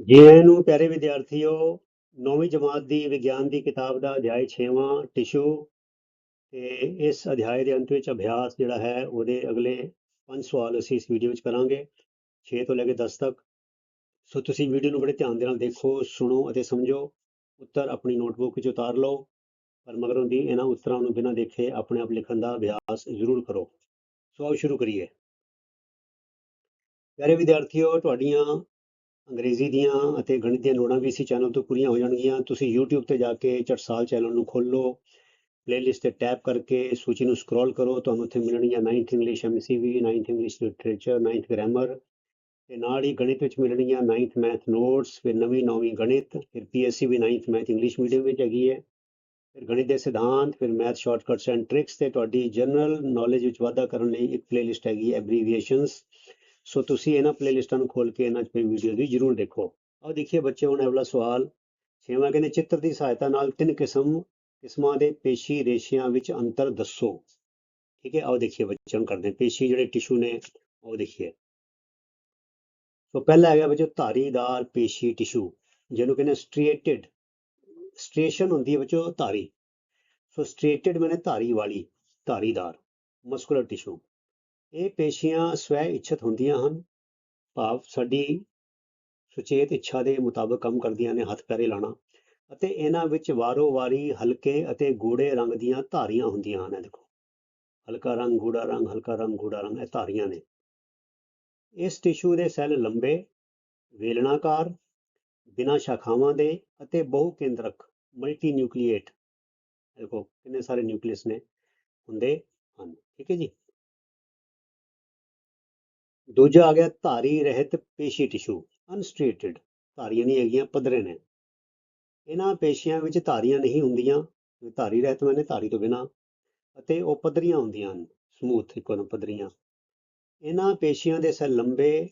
ਜੀ ਨੂੰ ਪਿਆਰੇ ਵਿਦਿਆਰਥੀਓ, ਨੌਵੀਂ ਜਮਾਤ ਦੀ ਵਿਗਿਆਨ ਦੀ ਕਿਤਾਬ ਦਾ ਅਧਿਆਇ 6ਵਾਂ ਟਿਸ਼ੂ ਤੇ ਇਸ ਅਧਿਆਇ ਦੇ ਅੰਤ ਵਿੱਚ ਅਭਿਆਸ ਜਿਹੜਾ ਹੈ, ਉਹਦੇ ਅਗਲੇ ਪੰਜ ਸਵਾਲ ਅਸੀਂ ਇਸ ਵੀਡੀਓ ਵਿੱਚ ਕਰਾਂਗੇ। 6 ਤੋਂ ਲੈ ਕੇ 10 ਤੱਕ। ਸੋ ਤੁਸੀਂ ਵੀਡੀਓ ਨੂੰ ਬੜੇ ਧਿਆਨ ਦੇ ਨਾਲ ਦੇਖੋ, ਸੁਣੋ ਅਤੇ ਸਮਝੋ। ਉੱਤਰ ਆਪਣੀ ਨੋਟਬੁੱਕ ਵਿੱਚ ਉਤਾਰ ਲਓ, ਪਰ ਮਗਰੋਂ ਦੀ ਇਹਨਾਂ ਉੱਤਰਾਂ ਨੂੰ ਬਿਨਾਂ ਦੇਖੇ ਆਪਣੇ ਆਪ ਲਿਖਣ ਦਾ ਅਭਿਆਸ ਜ਼ਰੂਰ ਕਰੋ। ਸੋ ਆਓ ਸ਼ੁਰੂ ਕਰੀਏ। ਪਿਆਰੇ ਵਿਦਿਆਰਥੀਓ, ਤੁਹਾਡੀਆਂ ਅੰਗਰੇਜ਼ੀ ਦੀਆਂ ਅਤੇ ਗਣਿਤ ਦੀਆਂ ਲੋੜਾਂ ਵੀ ਇਸੇ ਚੈਨਲ ਤੋਂ ਪੂਰੀਆਂ ਹੋ ਜਾਣਗੀਆਂ। ਤੁਸੀਂ YouTube ਤੇ ਜਾ ਕੇ ਚਟਸਾਲ ਚੈਨਲ ਨੂੰ ਖੋਲੋ ਪਲੇਲਿਸਟ ਤੇ ਟੈਪ ਕਰਕੇ ਸੂਚੀ ਨੂੰ ਸਕਰੋਲ ਕਰੋ। ਤੁਹਾਨੂੰ ਉੱਥੇ ਮਿਲਣਗੀਆਂ 9th English MCV 9th English literature 9th grammar ਤੇ ਨਾਲ ਹੀ ਗਣਿਤ ਵਿੱਚ ਮਿਲਣਗੀਆਂ 9th ਮੈਥ ਨੋਟਸ ਫਿਰ ਨਵੀਂ ਨੌਵੀਂ ਗਣਿਤ, ਫਿਰ PSC ਵੀ 9th ਮੈਥ ਇੰਗਲਿਸ਼ ਮੀਡੀਅਮ ਵਿੱਚ ਹੈਗੀ ਹੈ। ਫਿਰ ਗਣਿਤ ਦੇ ਸਿਧਾਂਤ, ਫਿਰ ਮੈਥ ਸ਼ਾਰਟਕਟਸ ਐਂਡ ਟ੍ਰਿਕਸ ਤੇ ਤੁਹਾਡੀ ਜਨਰਲ ਨੌਲੇਜ ਵਿੱਚ ਵਾਧਾ ਕਰਨ ਲਈ ਇੱਕ ਪਲੇਲਿਸਟ ਹੈਗੀ ਹੈ ਐਬਰੀਵੀਏਸ਼ਨਸ ਸੋ ਤੁਸੀਂ ਇਹਨਾਂ ਪਲੇਲਿਸਟਾਂ ਨੂੰ ਖੋਲ ਕੇ ਇਹਨਾਂ 'ਚ ਪਈ ਵੀਡੀਓ ਵੀ ਜ਼ਰੂਰ ਦੇਖੋ। ਆਓ ਦੇਖੀਏ ਬੱਚੇ, ਹੁਣ ਇਹ ਸਵਾਲ। ਛੇਵਾਂ ਕਹਿੰਦੇ, ਚਿੱਤਰ ਦੀ ਸਹਾਇਤਾ ਨਾਲ ਤਿੰਨ ਕਿਸਮ, ਕਿਸਮਾਂ ਦੇ ਪੇਸ਼ੀ ਰੇਸ਼ਿਆਂ ਵਿੱਚ ਅੰਤਰ ਦੱਸੋ। ਠੀਕ ਹੈ ਆਓ ਦੇਖੀਏ ਬੱਚੇ ਹੁਣ ਕਰਦੇ ਪੇਸ਼ੀ ਜਿਹੜੇ ਟਿਸ਼ੂ ਨੇ, ਉਹ ਦੇਖੀਏ। ਸੋ ਪਹਿਲਾ ਹੈਗਾ ਬੱਚੋ ਧਾਰੀਦਾਰ ਪੇਸ਼ੀ ਟਿਸ਼ੂ ਜਿਹਨੂੰ ਕਹਿੰਦੇ ਸਟ੍ਰੀਏਟਡ ਸਟ੍ਰੇਸ਼ਨ ਹੁੰਦੀ ਹੈ ਬੱਚੋ ਧਾਰੀ। ਸੋ ਸਟ੍ਰੀਏਟਡ ਮੈਨੇ ਧਾਰੀ ਵਾਲੀ, ਧਾਰੀਦਾਰ ਮਸਕੂਲਰ ਟਿਸ਼ੂ ਇਹ ਪੇਸ਼ੀਆਂ ਸਵੈ ਇੱਛਤ ਹੁੰਦੀਆਂ ਹਨ। ਭਾਵ ਸਾਡੀ ਸੁਚੇਤ ਇੱਛਾ ਦੇ ਮੁਤਾਬਕ ਕੰਮ ਕਰਦੀਆਂ ਨੇ, ਹੱਥ ਪੈਰੇ ਲਾਣਾ ਅਤੇ ਇਹਨਾਂ ਵਿੱਚ ਵਾਰੋ-ਵਾਰੀ ਹਲਕੇ ਅਤੇ ਗੂੜੇ ਰੰਗ ਦੀਆਂ ਧਾਰੀਆਂ ਹੁੰਦੀਆਂ ਹਨ। ਦੇਖੋ, ਹਲਕਾ ਰੰਗ ਗੂੜਾ ਰੰਗ, ਹਲਕਾ ਰੰਗ ਗੂੜਾ ਰੰਗ, ਇਹ ਧਾਰੀਆਂ ਨੇ। ਇਸ ਟਿਸ਼ੂ ਦੇ ਸੈੱਲ ਲੰਬੇ, ਵੇਲਣਾਕਾਰ, ਬਿਨਾਂ ਸ਼ਾਖਾਵਾਂ ਦੇ ਅਤੇ ਬਹੁ ਕੇਂਦਰਕ ਮਲਟੀ ਨਿਊਕਲੀਏਟ ਦੇਖੋ, ਕਿੰਨੇ ਸਾਰੇ ਨਿਊਕਲੀਅਸ ਨੇ, ਹੁੰਦੇ ਹਨ। ਠੀਕ ਹੈ ਜੀ? ਦੂਜਾ ਆ ਗਿਆ ਧਾਰੀ ਰਹਿਤ ਪੇਸ਼ੀ ਟਿਸ਼ੂ ਅਨਸਟ੍ਰੇਟਡ ਧਾਰੀਆਂ ਨਹੀਂ ਹੈਗੀਆਂ, ਪੱਧਰੇ ਨੇ। ਇਹਨਾਂ ਪੇਸ਼ੀਆਂ ਵਿੱਚ ਧਾਰੀਆਂ ਨਹੀਂ ਹੁੰਦੀਆਂ, ਧਾਰੀ ਰਹਿਤ ਮੈਨੇ ਧਾਰੀ ਤੋਂ ਬਿਨਾ, ਅਤੇ ਉਹ ਪੱਧਰੀਆਂ ਹੁੰਦੀਆਂ ਹਨ, ਸਮੂਥ ਇੱਕੋ ਪੱਧਰੀਆਂ। ਇਹਨਾਂ ਪੇਸ਼ੀਆਂ ਦੇ ਸਿਰ ਲੰਬੇ,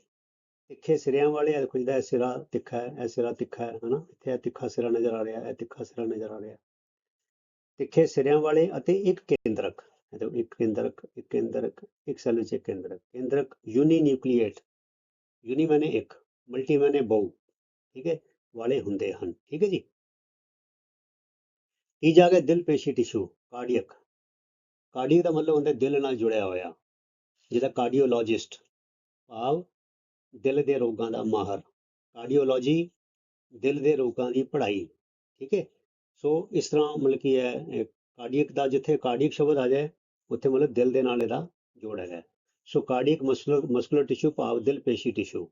ਤਿੱਖੇ ਸਿਰਿਆਂ ਵਾਲੇ ਆ ਦੇਖੋ ਜਿਹਦਾ ਇਹ ਸਿਰਾ ਤਿੱਖਾ ਹੈ, ਇਹ ਸਿਰਾ ਤਿੱਖਾ ਹੈ, ਹਨਾ? ਇੱਥੇ ਇਹ ਤਿੱਖਾ ਸਿਰਾ ਨਜ਼ਰ ਆ ਰਿਹਾ ਹੈ ਇਹ ਤਿੱਖਾ ਸਿਰਾ ਨਜ਼ਰ ਆ ਰਿਹਾ। ਤਿੱਖੇ ਸਿਰਿਆਂ ਵਾਲੇ ਅਤੇ ਇੱਕ ਕੇਂਦਰਕ। ਇਹ ਦੇਖੋ ਇੱਕ ਕੇਂਦਰਕ ਇੱਕ ਕੇਂਦਰਕ ਇੱਕ ਸੈੱਲ ਵਿੱਚ ਇੱਕ ਕੇਂਦਰਕ ਕੇਂਦਰਕ ਯੂਨੀ ਨਿਊਕਲੀਏਟ ਇੱਕ ਮਲਟੀ ਮਾਨੇ ਬਹੁ ਠੀਕ ਹੈ ਵਾਲੇ ਹੁੰਦੇ ਹਨ ਠੀਕ ਹੈ ਜੀ ਤੀਜਾ ਹੈ ਦਿਲ ਪੇਸ਼ੀ ਟਿਸ਼ੂ ਕਾਰਡੀਅਕ ਕਾਰਡੀਅਕ ਦਾ ਮਤਲਬ ਹੁੰਦਾ ਦਿਲ ਨਾਲ ਜੁੜਿਆ ਹੋਇਆ ਜਿਹਦਾ ਕਾਰਡੀਓਲੋਜਿਸਟ ਭਾਵ ਦਿਲ ਦੇ ਰੋਗਾਂ ਦਾ ਮਾਹਰ ਕਾਰਡੀਓਲੋਜੀ ਦਿਲ ਦੇ ਰੋਗਾਂ ਦੀ ਪੜ੍ਹਾਈ ਠੀਕ ਹੈ ਸੋ ਇਸ ਤਰ੍ਹਾਂ ਮਤਲਬ ਕੀ ਹੈ ਕਾਰਡੀਅਕ ਦਾ ਜਿੱਥੇ ਕਾਰਡੀਅਕ ਸ਼ਬਦ ਆ ਜਾਏ ਉੱਥੇ ਮਤਲਬ ਦਿਲ ਦੇ ਨਾਲ ਇਹਦਾ ਜੋੜ ਹੈਗਾ। So cardiac muscular muscular tissue ਭਾਵ ਦਿਲ ਪੇਸ਼ੀ ਟਿਸ਼ੂ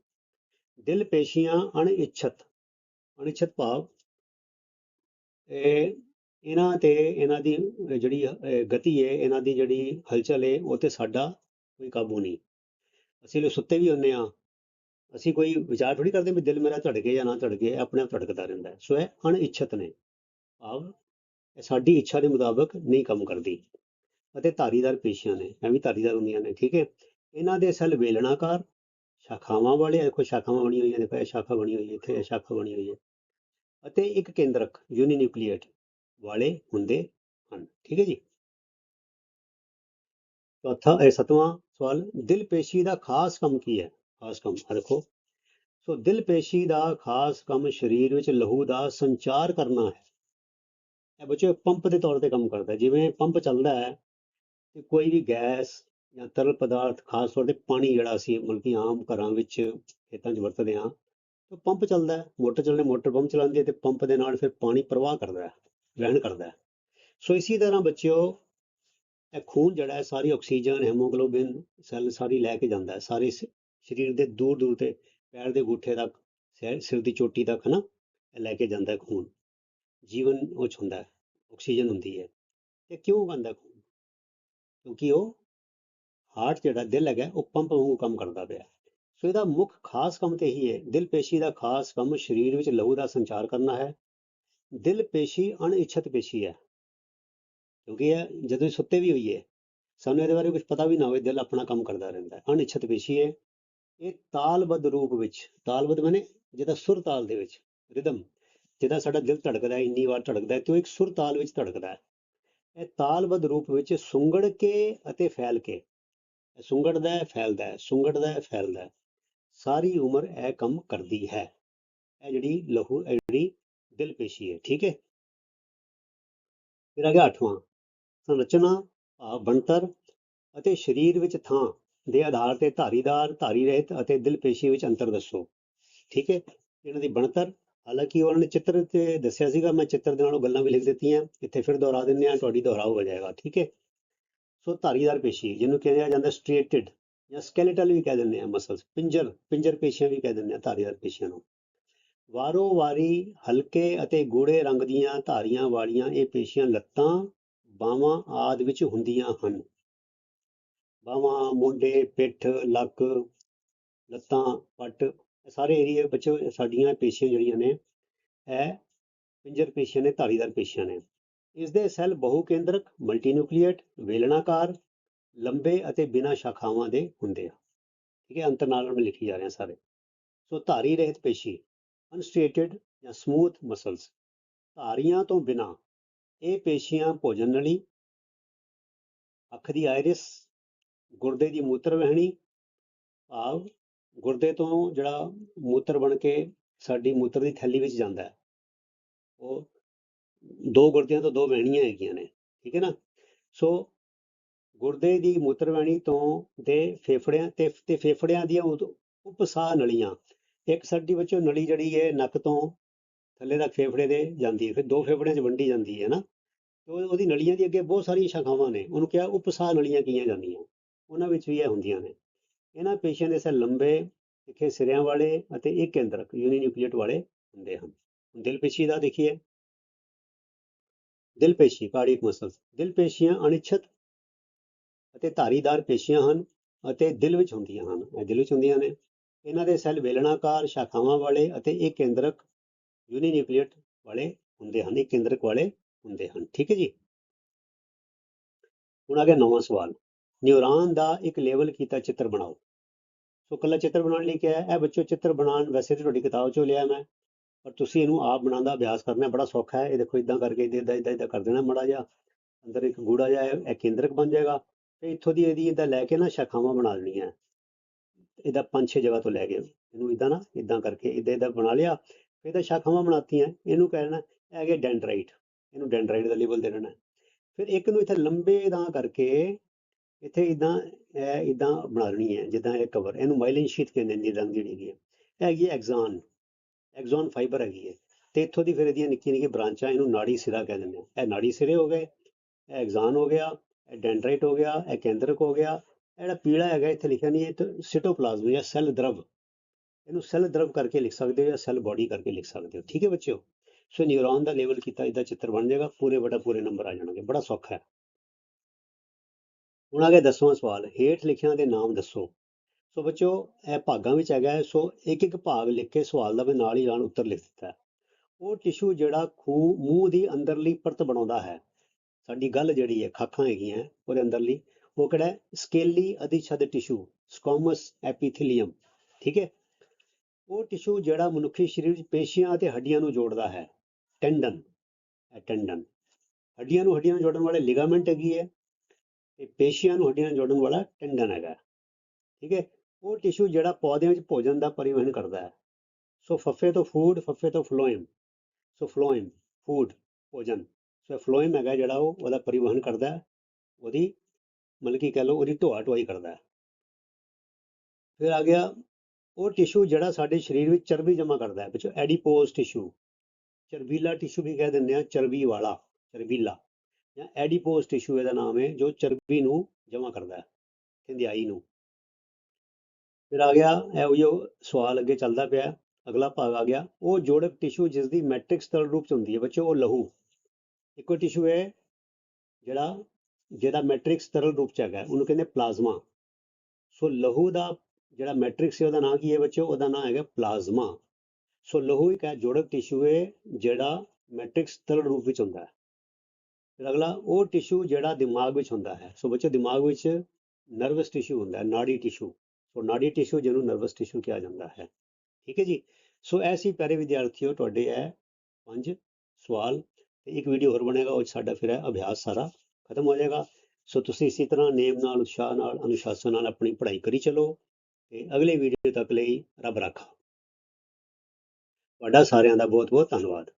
ਦਿਲ ਪੇਸ਼ੀਆਂ ਅਣਇੱਛਤ ਅਣਇੱਛਤ ਭਾਵ ਇਹ ਇਹਨਾਂ ਤੇ ਇਹਨਾਂ ਦੀ ਜਿਹੜੀ ਗਤੀ ਹੈ ਇਹਨਾਂ ਦੀ ਜਿਹੜੀ ਹਲਚਲ ਹੈ ਉਹ ਤੇ ਸਾਡਾ ਕੋਈ ਕਾਬੂ ਨਹੀਂ। ਅਸੀਂ ਲੋਕ ਸੁੱਤੇ ਵੀ ਹੁੰਨੇ ਆ। ਅਸੀਂ ਕੋਈ ਵਿਚਾਰ ਥੋੜੀ ਕਰਦੇ ਵੀ ਦਿਲ ਮੇਰਾ ਧੜਕੇ ਜਾਂ ਨਾ ਧੜਕੇ ਆਪਣੇ ਆਪ ਧੜਕਦਾ ਰਹਿੰਦਾ। ਸੋ ਇਹ ਅਣਇੱਛਤ ਨੇ। ਭਾਵ ਇਹ ਸਾਡੀ ਇੱਛਾ ਦੇ ਮੁਤਾਬਕ ਨਹੀਂ ਕੰਮ ਕਰਦੀ। ਅਤੇ ਧਾਰੀਦਾਰ ਪੇਸ਼ੀਆਂ ਨੇ ਇਹ ਵੀ ਧਾਰੀਦਾਰ ਹੁੰਦੀਆਂ ਨੇ, ਠੀਕ ਹੈ। ਇਹਨਾਂ ਦੇ ਸੈੱਲ ਵੇਲਣਾਕਾਰ, ਸ਼ਾਖਾਵਾਂ ਵਾਲੇ, ਦੇਖੋ ਸ਼ਾਖਾਵਾਂ ਬਣੀ ਹੋਈਆਂ, ਦੇਖੋ ਇਹ ਸ਼ਾਖਾ ਬਣੀ ਹੋਈ ਹੈ, ਇੱਥੇ ਇਹ ਸ਼ਾਖਾ ਬਣੀ ਹੋਈ ਹੈ। ਅਤੇ ਇੱਕ ਕੇਂਦਰਕ, ਯੂਨੀਨਿਊਕਲੀਏਟ ਵਾਲੇ ਹੁੰਦੇ ਹਨ, ਠੀਕ ਹੈ ਜੀ। ਚੌਥਾ, ਇਹ ਸਤਵਾਂ ਸਵਾਲ, ਦਿਲ ਪੇਸ਼ੀ ਦਾ ਖਾਸ ਕੰਮ ਕੀ ਹੈ? ਖਾਸ ਕੰਮ ਦੇਖੋ। ਸੋ ਦਿਲ ਪੇਸ਼ੀ ਦਾ ਖਾਸ ਕੰਮ ਸਰੀਰ ਵਿੱਚ ਲਹੂ ਦਾ ਸੰਚਾਰ ਕਰਨਾ ਹੈ। ਇਹ ਬੱਚੇ ਪੰਪ ਦੇ ਤੌਰ ਤੇ ਕੰਮ ਕਰਦਾ ਜਿਵੇਂ ਪੰਪ ਚੱਲਦਾ ਹੈ ਤੇ ਕੋਈ ਵੀ ਗੈਸ ਜਾਂ ਤਰਲ ਪਦਾਰਥ, ਖਾਸ ਤੌਰ ਤੇ ਪਾਣੀ ਜਿਹੜਾ ਅਸੀਂ ਮਤਲਬ ਕਿ ਆਮ ਘਰਾਂ ਵਿੱਚ ਖੇਤਾਂ 'ਚ ਵਰਤਦੇ ਹਾਂ, ਤਾਂ ਪੰਪ ਚੱਲਦਾ ਮੋਟਰ ਚੱਲਣੇ ਮੋਟਰ ਪੰਪ ਚਲਾਉਂਦੀ ਹੈ ਤੇ ਪੰਪ ਦੇ ਨਾਲ ਫਿਰ ਪਾਣੀ ਪ੍ਰਵਾਹ ਕਰਦਾ ਹੈ ਵਹਿਣ ਕਰਦਾ ਹੈ। ਸੋ ਇਸੇ ਤਰ੍ਹਾਂ ਬੱਚਿਓ, ਇਹ ਖੂਨ ਜਿਹੜਾ ਹੈ, ਸਾਰੀ ਆਕਸੀਜਨ, ਹੈਮੋਗਲੋਬਿਨ, ਸੈੱਲ ਸਾਰੀ ਲੈ ਕੇ ਜਾਂਦਾ ਹੈ। ਸਾਰੇ ਸ- ਸਰੀਰ ਦੇ ਦੂਰ ਦੂਰ ਤੇ ਪੈਰ ਦੇ ਗੁੱਠੇ ਤੱਕ, ਸਿਰ ਸਿਰ ਦੀ ਚੋਟੀ ਤੱਕ ਨਾ ਇਹ ਲੈ ਕੇ ਜਾਂਦਾ ਹੈ ਖੂਨ। ਜੀਵਨ ਉਹ 'ਚ ਹੁੰਦਾ ਹੈ, ਆਕਸੀਜਨ ਹੁੰਦੀ ਹੈ। ਤੇ ਕਿਉਂ ਬੰਦਾ ਖੂਨ? ਕਿਉਂਕਿ ਉਹ ਹਾਰਟ ਜਿਹੜਾ ਦਿਲ ਹੈਗਾ, ਉਹ ਪੰਪ ਵਾਂਗੂ ਕੰਮ ਕਰਦਾ ਪਿਆ। ਸੋ ਇਹਦਾ ਮੁੱਖ ਖਾਸ ਕੰਮ ਤੇ ਇਹੀ ਹੈ, ਦਿਲ ਪੇਸ਼ੀ ਦਾ ਖਾਸ ਕੰਮ ਸਰੀਰ ਵਿੱਚ ਲਹੂ ਦਾ ਸੰਚਾਰ ਕਰਨਾ ਹੈ। ਦਿਲ ਪੇਸ਼ੀ ਅਣਇੱਛਤ ਪੇਸ਼ੀ ਹੈ। ਕਿਉਂਕਿ ਇਹ ਜਦੋਂ ਸੁੱਤੇ ਵੀ ਹੋਈਏ, ਸਾਨੂੰ ਇਹਦੇ ਬਾਰੇ ਕੁਝ ਪਤਾ ਵੀ ਨਾ ਹੋਵੇ, ਦਿਲ ਆਪਣਾ ਕੰਮ ਕਰਦਾ ਰਹਿੰਦਾ ਹੈ। ਅਣਇੱਛਤ ਪੇਸ਼ੀ ਹੈ। ਇਹ ਤਾਲਬੱਧ ਰੂਪ ਵਿੱਚ, ਤਾਲਬੱਧ ਮੈਨੇ ਜਿਹਦਾ ਸੁਰ ਤਾਲ ਦੇ ਵਿੱਚ ਰਿਦਮ ਜਿਹਦਾ ਸਾਡਾ ਦਿਲ ਧੜਕਦਾ ਹੈ, ਇੰਨੀ ਵਾਰ ਧੜਕਦਾ ਹੈ ਤੇ ਉਹ ਇੱਕ ਸੁਰ ਤਾਲ ਵਿੱਚ ਧੜਕਦਾ ਹੈ। ਇਹ ਤਾਲਬੱਧ ਰੂਪ ਵਿੱਚ ਸੁੰਗੜ ਕੇ ਅਤੇ ਫੈਲ ਕੇ। ਸੁੰਗੜਦਾ ਹੈ, ਫੈਲਦਾ ਹੈ, ਸੁੰਗੜਦਾ ਹੈ, ਫੈਲਦਾ ਹੈ। ਸਾਰੀ ਉਮਰ ਇਹ ਕੰਮ ਕਰਦੀ ਹੈ। ਇਹ ਜਿਹੜੀ ਲਹੂ ਜਿਹੜੀ ਦਿਲ ਪੇਸ਼ੀ ਹੈ, ਠੀਕ ਹੈ? ਫਿਰ ਆ ਗਿਆ ਅੱਠਵਾਂ। ਸੰਰਚਨਾ, ਭਾਵ ਬਣਤਰ ਅਤੇ ਸਰੀਰ ਵਿੱਚ ਥਾਂ ਦੇ ਆਧਾਰ ਤੇ ਧਾਰੀਦਾਰ, ਧਾਰੀ ਰਹਿਤ ਅਤੇ ਦਿਲ ਪੇਸ਼ੀ ਵਿੱਚ ਅੰਤਰ ਦੱਸੋ। ਠੀਕ ਹੈ? ਇਹਨਾਂ ਦੀ ਬਣਤਰ ਹਾਲਾਂਕਿ ਉਹਨਾਂ ਨੇ ਚਿੱਤਰ ਤੇ ਦੱਸਿਆ ਸੀਗਾ, ਮੈਂ ਚਿੱਤਰ ਦੇ ਨਾਲੋਂ ਗੱਲਾਂ ਵੀ ਲਿਖ ਦਿੱਤੀਆਂ, ਇੱਥੇ ਫਿਰ ਦੁਹਰਾ ਦਿੰਦੇ ਆ ਤੁਹਾਡੀ ਦੁਹਰਾਓ ਹੋ ਜਾਏਗਾ, ਠੀਕ ਹੈ? ਸੋ ਧਾਰੀਦਾਰ ਪੇਸ਼ੀ, ਜਿਹਨੂੰ ਕਿਹਾ ਜਾਂਦਾ ਸਟ੍ਰੇਟਡ ਜਾਂ ਸਕੈਲੇਟਲ ਵੀ ਕਹਿ ਦਿੰਦੇ ਆ ਮਸਲਸ ਪਿੰਜਰ ਪਿੰਜਰ ਪੇਸ਼ੀਆਂ ਵੀ ਕਹਿ ਦਿੰਦੇ ਆ ਧਾਰੀਦਾਰ ਪੇਸ਼ੀਆਂ ਨੂੰ। ਵਾਰੋ ਵਾਰੀ ਹਲਕੇ ਅਤੇ ਗੂੜੇ ਰੰਗ ਦੀਆਂ ਧਾਰੀਆਂ ਵਾਲੀਆਂ ਇਹ ਪੇਸ਼ੀਆਂ ਲੱਤਾਂ, ਬਾਹਾਂ ਆਦਿ ਵਿੱਚ ਹੁੰਦੀਆਂ ਹਨ। ਬਾਹਾਂ, ਮੋਢੇ, ਪਿੱਠ, ਲੱਕ, ਲੱਤਾਂ, ਪੱਟ ਸਾਰੇ ਏਰੀਏ ਵਿੱਚ ਸਾਡੀਆਂ ਪੇਸ਼ੀਆਂ ਜਿਹੜੀਆਂ ਨੇ, ਇਹ ਪਿੰਜਰ ਪੇਸ਼ੀਆਂ ਨੇ ਧਾਰੀਦਾਰ ਪੇਸ਼ੀਆਂ ਨੇ। ਇਸ ਦੇ ਸੈੱਲ ਬਹੁ ਕੇਂਦਰਕ ਮਲਟੀਨਿਊਕਲੀਏਟ, ਵੇਲਣਾਕਾਰ, ਲੰਬੇ ਅਤੇ ਬਿਨਾਂ ਸ਼ਾਖਾਵਾਂ ਦੇ ਹੁੰਦੇ ਆ। ਠੀਕ ਹੈ ਅੰਤਰ ਨਾਲ ਮੈਂ ਲਿਖੀ ਜਾ ਰਿਹਾ ਸਾਰੇ। ਸੋ ਧਾਰੀ ਰਹਿਤ ਪੇਸ਼ੀ ਅਨਸਟੇਟਡ ਜਾਂ ਸਮੂਥ ਮਸਲਸ ਧਾਰੀਆਂ ਤੋਂ ਬਿਨਾਂ ਇਹ ਪੇਸ਼ੀਆਂ ਭੋਜਨ ਨਲੀ, ਅੱਖ ਦੀ ਆਇਰਿਸ, ਗੁਰਦੇ ਦੀ ਮੂਤਰ ਵਹਿਣੀ, ਭਾਵ ਗੁਰਦੇ ਤੋਂ ਜਿਹੜਾ ਮੂਤਰ ਬਣ ਕੇ ਸਾਡੀ ਮੂਤਰ ਦੀ ਥੈਲੀ ਵਿੱਚ ਜਾਂਦਾ ਹੈ। ਉਹ ਦੋ ਗੁਰਦਿਆਂ ਤੋਂ ਦੋ ਵਹਿਣੀਆਂ ਹੈਗੀਆਂ ਨੇ, ਠੀਕ ਹੈ ਨਾ? ਸੋ ਗੁਰਦੇ ਦੀ ਮੂਤਰ ਵਹਿਣੀ ਤੋਂ ਦੇ ਫੇਫੜਿਆਂ ਤੇ ਤੇ ਫੇਫੜਿਆਂ ਦੀਆਂ ਉਪਸਾਹ ਨਲੀਆਂ, ਇੱਕ ਸਾਡੀ ਵਿੱਚੋਂ ਨਲੀ ਜਿਹੜੀ ਹੈ ਨੱਕ ਤੋਂ ਥੱਲੇ ਤੱਕ ਫੇਫੜੇ ਦੇ ਜਾਂਦੀ ਹੈ, ਫਿਰ ਦੋ ਫੇਫੜਿਆਂ 'ਚ ਵੰਡੀ ਜਾਂਦੀ ਹੈ ਨਾ? ਤੇ ਉਹਦੀ ਨਲੀਆਂ ਦੀ ਅੱਗੇ ਬਹੁਤ ਸਾਰੀਆਂ ਸ਼ਾਖਾਵਾਂ ਨੇ, ਉਹਨੂੰ ਕਿਹਾ ਉਪਸਾਹ ਨਲੀਆਂ ਕਹੀਆਂ ਜਾਂਦੀਆਂ, ਉਹਨਾਂ ਵਿੱਚ ਵੀ ਇਹ ਹੁੰਦੀਆਂ ਨੇ। ਇਹਨਾਂ ਪੇਸ਼ੀਆਂ ਦੇ ਸੈੱਲ ਲੰਬੇ ਤਿੱਖੇ ਸਿਰਿਆਂ ਵਾਲੇ ਅਤੇ ਇਹ ਕੇਂਦਰਕ ਯੂਨੀਨਿਊਕਲੀਏਟ ਵਾਲੇ ਹੁੰਦੇ ਹਨ। ਦਿਲ ਪੇਸ਼ੀ ਦਾ ਦੇਖੀਏ। ਦਿਲ ਪੇਸ਼ੀ ਕਾਰਡੀਅਕ ਮਸਲਸ ਦਿਲ ਪੇਸ਼ੀਆਂ ਅਨਿਛਤ ਅਤੇ ਧਾਰੀਦਾਰ ਪੇਸ਼ੀਆਂ ਹਨ ਅਤੇ ਦਿਲ ਵਿੱਚ ਹੁੰਦੀਆਂ ਹਨ। ਇਹ ਦਿਲ ਵਿੱਚ ਹੁੰਦੀਆਂ ਨੇ। ਇਹਨਾਂ ਦੇ ਸੈੱਲ ਵੇਲਣਾਕਾਰ ਸ਼ਾਖਾਵਾਂ ਵਾਲੇ ਅਤੇ ਇਹ ਕੇਂਦਰਕ ਯੂਨੀਨਿਊਕਲੀਏਟ ਵਾਲੇ ਹੁੰਦੇ ਹਨ ਇਹ ਕੇਂਦਰਕ ਵਾਲੇ ਹੁੰਦੇ ਹਨ। ਠੀਕ ਹੈ ਜੀ? ਹੁਣ ਆ ਗਿਆ ਨਵਾਂ ਸਵਾਲ। ਨਿਊਰਾਨ ਦਾ ਇੱਕ ਲੇਬਲ ਕੀਤਾ ਚਿੱਤਰ ਬਣਾਓ। ਸੋ ਕੱਲਾ ਚਿੱਤਰ ਬਣਾਉਣ ਲਈ ਕਿਹਾ ਹੈ, ਇਹ ਬੱਚੋ ਚਿੱਤਰ ਬਣਾਉਣ, ਵੈਸੇ ਤਾਂ ਤੁਹਾਡੀ ਕਿਤਾਬ ਚੋਂ ਲਿਆ ਮੈਂ, ਪਰ ਤੁਸੀਂ ਇਹਨੂੰ ਆਪ ਬਣਾਉਣ ਦਾ ਅਭਿਆਸ ਕਰਨਾ ਬੜਾ ਸੌਖਾ ਹੈ, ਇਹ ਦੇਖੋ ਇਦਾਂ ਕਰਕੇ ਇਦਾਂ ਇਦਾਂ ਇਦਾਂ ਕਰ ਦੇਣਾ ਮੜਾ ਜਿਹਾ, ਅੰਦਰ ਇੱਕ ਗੂੜਾ ਜਿਹਾ ਇਹ ਕੇਂਦਰਕ ਬਣ ਜਾਏਗਾ, ਤੇ ਇੱਥੋਂ ਦੀ ਇਹਦੀ ਇਦਾਂ ਲੈ ਕੇ ਨਾ ਸ਼ਾਖਾਵਾਂ ਬਣਾ ਲੈਣੀਆਂ ਇਹਦਾ ਪੰਜ ਛੇ ਜਗ੍ਹਾ ਤੋਂ ਲੈ ਗਏ ਇਹਨੂੰ ਇਦਾਂ ਨਾ ਇਦਾਂ ਕਰਕੇ ਇਦਾਂ ਇਦਾਂ ਬਣਾ ਲਿਆ, ਫਿਰ ਇਹਦਾ ਸ਼ਾਖਾਵਾਂ ਬਣਾਤੀਆਂ, ਇਹਨੂੰ ਕਹਿਣਾ ਇਹ ਹੈਗੇ ਡੈਂਡਰਾਈਟ, ਇਹਨੂੰ ਡੈਂਡਰਾਈਟ ਦਾ ਲੇਬਲ ਦੇ ਦੇਣਾ ਫਿਰ ਇੱਕ ਨੂੰ ਇੱਥੇ ਲੰਬੇ ਦਾ ਕਰਕੇ ਇੱਥੇ ਇਦਾਂ ਇਹ ਇਦਾਂ ਬਣਾ ਲੈਣੀ ਹੈ, ਜਿੱਦਾਂ ਇਹ ਕਵਰ ਇਹਨੂੰ ਮਾਈਲਿਨ ਸ਼ੀਟ ਕਹਿੰਦੇ ਨੇ ਰੰਗ ਜਿਹੜੀ ਹੈਗੀ ਹੈ। ਇਹ ਹੈਗੀ ਹੈ ਐਗਜ਼ਾਨ ਐਗਜ਼ੋਨ ਫਾਈਬਰ ਹੈਗੀ ਹੈ। ਤੇ ਇੱਥੋਂ ਦੀ ਫਿਰ ਇਹਦੀਆਂ ਨਿੱਕੀਆਂ ਨਿੱਕੀਆਂ ਬ੍ਰਾਂਚਾਂ, ਇਹਨੂੰ ਨਾੜੀ ਸਿਰਾ ਕਹਿ ਦਿੰਦੇ ਆ। ਇਹ ਨਾੜੀ ਸਿਰੇ ਹੋ ਗਏ, ਇਹ ਐਗਜ਼ਾਨ ਹੋ ਗਿਆ, ਇਹ ਡੈਂਡਰਾਈਟ ਹੋ ਗਿਆ, ਇਹ ਕੇਂਦਰਕ ਹੋ ਗਿਆ। ਇਹ ਜਿਹੜਾ ਪੀਲਾ ਹੈਗਾ, ਇੱਥੇ ਲਿਖਿਆ ਨਹੀਂ ਹੈ, ਤੇ ਸਿਟੋਪਲਾਜ਼ਮ ਜਾਂ ਸੈੱਲ ਦਰਵ। ਇਹਨੂੰ ਸੈੱਲ ਦਰਵ ਕਰਕੇ ਲਿਖ ਸਕਦੇ ਹੋ ਜਾਂ ਸੈੱਲ ਬੋਡੀ ਕਰਕੇ ਲਿਖ ਸਕਦੇ ਹੋ। ਠੀਕ ਹੈ ਬੱਚਿਓ? ਸੋ ਨਿਊਰੋਨ ਦਾ ਲੈਵਲ ਕੀਤਾ, ਇਹਦਾ ਚਿੱਤਰ ਬਣ ਜਾਏਗਾ, ਪੂਰੇ ਬਟਾ ਪੂਰੇ ਨੰਬਰ ਆ ਜਾਣਗੇ। ਬੜਾ ਸੌਖਾ ਹੈ। ਹੁਣ ਆ ਗਿਆ ਦਸਵਾਂ ਸਵਾਲ ਹੇਠ ਲਿਖਿਆਂ ਦੇ ਨਾਮ ਦੱਸੋ। ਸੋ ਬੱਚਿਓ ਇਹ ਭਾਗਾਂ ਵਿੱਚ ਹੈਗਾ ਹੈ, ਸੋ ਇੱਕ ਇੱਕ ਭਾਗ ਲਿਖ ਕੇ ਸਵਾਲ ਦਾ ਮੈਂ ਨਾਲ ਹੀ ਨਾਲ ਉੱਤਰ ਲਿਖ ਦਿੱਤਾ ਹੈ। ਉਹ ਟਿਸ਼ੂ ਜਿਹੜਾ ਖੂਹ ਮੂੰਹ ਦੀ ਅੰਦਰਲੀ ਪਰਤ ਬਣਾਉਂਦਾ ਹੈ। ਸਾਡੀ ਗੱਲ ਜਿਹੜੀ ਹੈ ਖਾਖਾਂ ਹੈਗੀਆਂ ਉਹਦੇ ਅੰਦਰਲੀ। ਉਹ ਕਿਹੜਾ ਹੈ? ਸਕੇਲੀ ਅਧਿਛਦ ਟਿਸ਼ੂ ਸਕੋਮਸ ਐਪੀਥੀਲੀਅਮ ਠੀਕ ਹੈ? ਉਹ ਟਿਸ਼ੂ ਜਿਹੜਾ ਮਨੁੱਖੀ ਸਰੀਰ ਵਿੱਚ ਪੇਸ਼ੀਆਂ ਅਤੇ ਹੱਡੀਆਂ ਨੂੰ ਜੋੜਦਾ ਹੈ ਟੈਂਡਨ ਟੈਂਡਨ। ਹੱਡੀਆਂ ਨੂੰ ਹੱਡੀਆਂ ਨੂੰ ਜੋੜਨ ਵਾਲੇ ਲਿਗਾਮੈਂਟ ਹੈਗੀ ਹੈ ਤੇ ਪੇਸ਼ੀਆਂ ਨੂੰ ਹੱਡੀਆਂ ਨਾਲ ਜੋੜਨ ਵਾਲਾ ਟੈਂਡਨ ਹੈਗਾ। ਠੀਕ ਹੈ? ਉਹ ਟਿਸ਼ੂ ਜਿਹੜਾ ਪੌਦਿਆਂ ਵਿੱਚ ਭੋਜਨ ਦਾ ਪਰਿਵਹਨ ਕਰਦਾ ਹੈ। ਸੋ ਫੱਫੇ ਤੋਂ ਫੂਡ, ਫੱਫੇ ਤੋਂ ਫਲੋਇਮ ਸੋ ਫਲੋਇਮ ਫੂਡ ਭੋਜਨ। ਸੋ ਫਲੋਇਮ ਹੈਗਾ ਜਿਹੜਾ ਉਹ, ਉਹਦਾ ਪਰਿਵਹਨ ਕਰਦਾ ਹੈ। ਉਹਦੀ ਮਤਲਬ ਕਿ ਕਹ ਲਓ, ਉਹਦੀ ਢੋਆ ਢੁਆਈ ਕਰਦਾ ਹੈ। ਫਿਰ ਆ ਗਿਆ, ਉਹ ਟਿਸ਼ੂ ਜਿਹੜਾ ਸਾਡੇ ਸਰੀਰ ਵਿੱਚ ਚਰਬੀ ਜਮ੍ਹਾਂ ਕਰਦਾ ਹੈ। ਵਿੱਚੋਂ ਐਡੀਪੋਜ਼ ਟਿਸ਼ੂ ਚਰਬੀਲਾ ਟਿਸ਼ੂ ਵੀ ਕਹਿ ਦਿੰਦੇ ਆ ਚਰਬੀ ਵਾਲਾ, ਚਰਬੀਲਾ। ਜਾਂ ਐਡੀਪੋਸ ਟਿਸ਼ੂ ਇਹਦਾ ਨਾਮ ਹੈ, ਜੋ ਚਰਬੀ ਨੂੰ ਜਮ੍ਹਾਂ ਕਰਦਾ ਹੈ ਥਿੰਦਿਆਈ ਨੂੰ। ਫਿਰ ਆ ਗਿਆ, ਇਹ ਉਹ ਸਵਾਲ ਅੱਗੇ ਚੱਲਦਾ ਪਿਆ, ਅਗਲਾ ਭਾਗ ਆ ਗਿਆ। ਉਹ ਜੋੜਕ ਟਿਸ਼ੂ ਜਿਸ ਦੀ ਮੈਟ੍ਰਿਕਸ ਤਰਲ ਰੂਪ ਚ ਹੁੰਦੀ ਹੈ ਬੱਚੋ ਉਹ ਲਹੂ। ਇੱਕੋ ਟਿਸ਼ੂ ਹੈ, ਜਿਹੜਾ, ਜਿਹਦਾ ਮੈਟ੍ਰਿਕਸ ਤਰਲ ਰੂਪ ਚ ਹੈਗਾ, ਉਹਨੂੰ ਕਹਿੰਦੇ ਪਲਾਜ਼ਮਾ। ਸੋ ਲਹੂ ਦਾ ਜਿਹੜਾ ਮੈਟ੍ਰਿਕਸ ਹੈ ਉਹਦਾ ਨਾਂ ਕੀ ਹੈ ਬੱਚੋ ਉਹਦਾ ਨਾਂ ਹੈਗਾ ਪਲਾਜ਼ਮਾ। ਸੋ ਲਹੂ ਇੱਕ ਹੈ ਜੋੜਕ ਟਿਸ਼ੂ ਹੈ, ਜਿਹੜਾ ਮੈਟ੍ਰਿਕਸ ਤਰਲ ਰੂਪ ਵਿੱਚ ਹੁੰਦਾ ਹੈ। ਅਗਲਾ, ਉਹ ਟਿਸ਼ੂ ਜਿਹੜਾ ਦਿਮਾਗ ਵਿੱਚ ਹੁੰਦਾ ਹੈ, ਸੋ ਬੱਚੇ ਦਿਮਾਗ ਵਿੱਚ ਨਰਵਸ ਟਿਸ਼ੂ ਹੁੰਦਾ ਹੈ, ਨਾੜੀ ਟਿਸ਼ੂ ਸੋ ਨਾੜੀ ਟਿਸ਼ੂ ਜਿਹਨੂੰ ਨਰਵਸ ਟਿਸ਼ੂ ਕਿਹਾ ਜਾਂਦਾ ਹੈ, ਠੀਕ ਹੈ ਜੀ? ਸੋ ਐਸੀ ਪਿਆਰੇ ਵਿਦਿਆਰਥੀਓ, ਤੁਹਾਡੇ ਇਹ ਪੰਜ ਸਵਾਲ, ਤੇ ਇੱਕ ਵੀਡੀਓ ਹੋਰ ਬਣੇਗਾ, ਉਹ 'ਚ ਸਾਡਾ ਫਿਰ ਹੈ ਅਭਿਆਸ ਸਾਰਾ ਖਤਮ ਹੋ ਜਾਏਗਾ। ਸੋ ਤੁਸੀਂ ਇਸੇ ਤਰ੍ਹਾਂ ਨੇਮ ਨਾਲ, ਉਤਸ਼ਾਹ ਨਾਲ, ਅਨੁਸ਼ਾਸਨ ਨਾਲ ਆਪਣੀ ਪੜ੍ਹਾਈ ਕਰੀ ਚਲੋ, ਤੇ ਅਗਲੇ ਵੀਡੀਓ ਤੱਕ ਲਈ ਰੱਬ ਰਾਖਾ। ਤੁਹਾਡਾ ਸਾਰਿਆਂ ਦਾ ਬਹੁਤ ਬਹੁਤ ਧੰਨਵਾਦ।